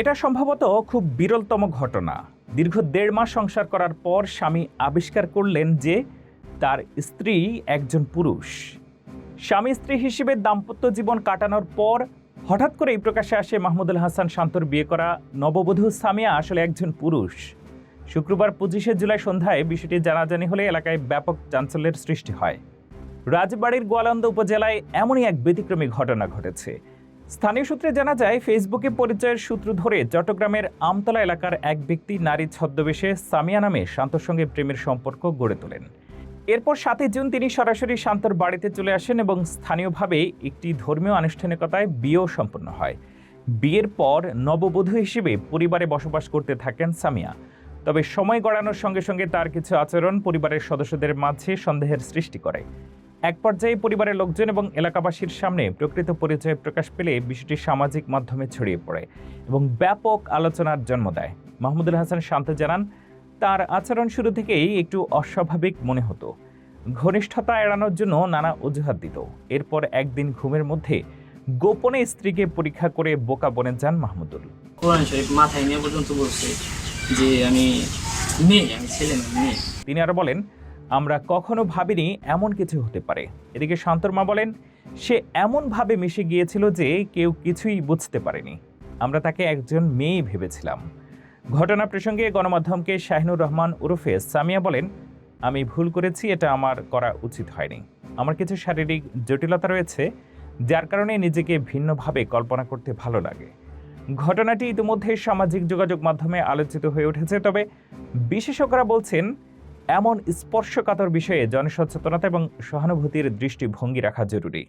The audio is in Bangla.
এটা সম্ভবত খুব বিরলতম ঘটনা। দীর্ঘ দেড় মাস সংসার করার পর স্বামী আবিষ্কার করলেন যে তার স্ত্রী একজন পুরুষ। স্বামী স্ত্রী হিসেবে দাম্পত্য জীবন কাটানোর পর হঠাৎ করেই প্রকাশে আসে মাহমুদুল হাসান শান্তর বিয়ে করা নববধূ সামিয়া আসলে একজন পুরুষ। শুক্রবার পঁচিশে জুলাই সন্ধ্যায় বিষয়টি জানাজানি হলে এলাকায় ব্যাপক চাঞ্চল্যের সৃষ্টি হয়। রাজবাড়ির গোয়ালন্দ উপজেলায় এমনই এক ব্যতিক্রমী ঘটনা ঘটেছে। স্থানীয় সূত্রে জানা যায়, ফেসবুকে পরিচয়ের সূত্র ধরে চট্টগ্রামের আমতলা এলাকার এক ব্যক্তি নারী ছদ্মবেশে সামিয়া নামে শান্তর সঙ্গে প্রেমের সম্পর্ক গড়ে তোলেন। এরপর সাতই জুন তিনি সরাসরি শান্তর বাড়িতে চলে আসেন এবং স্থানীয়ভাবে একটি ধর্মীয় আনুষ্ঠানিকতায় বিয়েও সম্পন্ন হয়। বিয়ের পর নববধূ হিসেবে পরিবারে বসবাস করতে থাকেন সামিয়া। তবে সময় গড়ানোর সঙ্গে সঙ্গে তার কিছু আচরণ পরিবারের সদস্যদের মাঝে সন্দেহের সৃষ্টি করে। এক পর্যায়ে পরিবারের লোকজন এবং এলাকাবাসীর সামনে প্রকৃত পরিচয় প্রকাশ পেলে বিষয়টি সামাজিক মাধ্যমে ছড়িয়ে পড়ে এবং ব্যাপক আলোচনার জন্ম দেয়। মাহমুদুল হাসান শান্ত জানান তার আচরণ শুরু থেকেই একটু অস্বাভাবিক মনে হতো। ঘনিষ্ঠতা এড়ানোর জন্য নানা অজুহাত দিত। এরপর একদিন ঘুমের মধ্যে গোপনে স্ত্রীকে পরীক্ষা করে বোকা বনে যান মাহমুদুল। কোরআন শরীফ মাথায় নিয়ে পর্যন্ত বলছে যে আমি মেয়ে আমি ছেলে মেয়ে। তিনি আরও বলেন আমরা কখনো ভাবিনি এমন কিছু হতে পারে। এদিকে শান্তর্মা বলেন, সে এমনভাবে মিশে গিয়েছিল যে কেউ কিছুই বুঝতে পারেনি। আমরা তাকে একজন মেয়ে ভেবেছিলাম। ঘটনা প্রসঙ্গে গণমাধ্যমকে শাহিনুর রহমান ওরফে সামিয়া বলেন, আমি ভুল করেছি, এটা আমার করা উচিত হয়নি। আমার কিছু শারীরিক জটিলতা রয়েছে, যার কারণে নিজেকে ভিন্নভাবে কল্পনা করতে ভালো লাগে। ঘটনাটি ইতিমধ্যে সামাজিক যোগাযোগ মাধ্যমে আলোচিত হয়ে উঠেছে, তবে বিশেষজ্ঞরা বলছেন এমন স্পর্শকাতর বিষয়ে জনসচেতনতা এবং সহানুভূতির দৃষ্টিভঙ্গি রাখা জরুরি।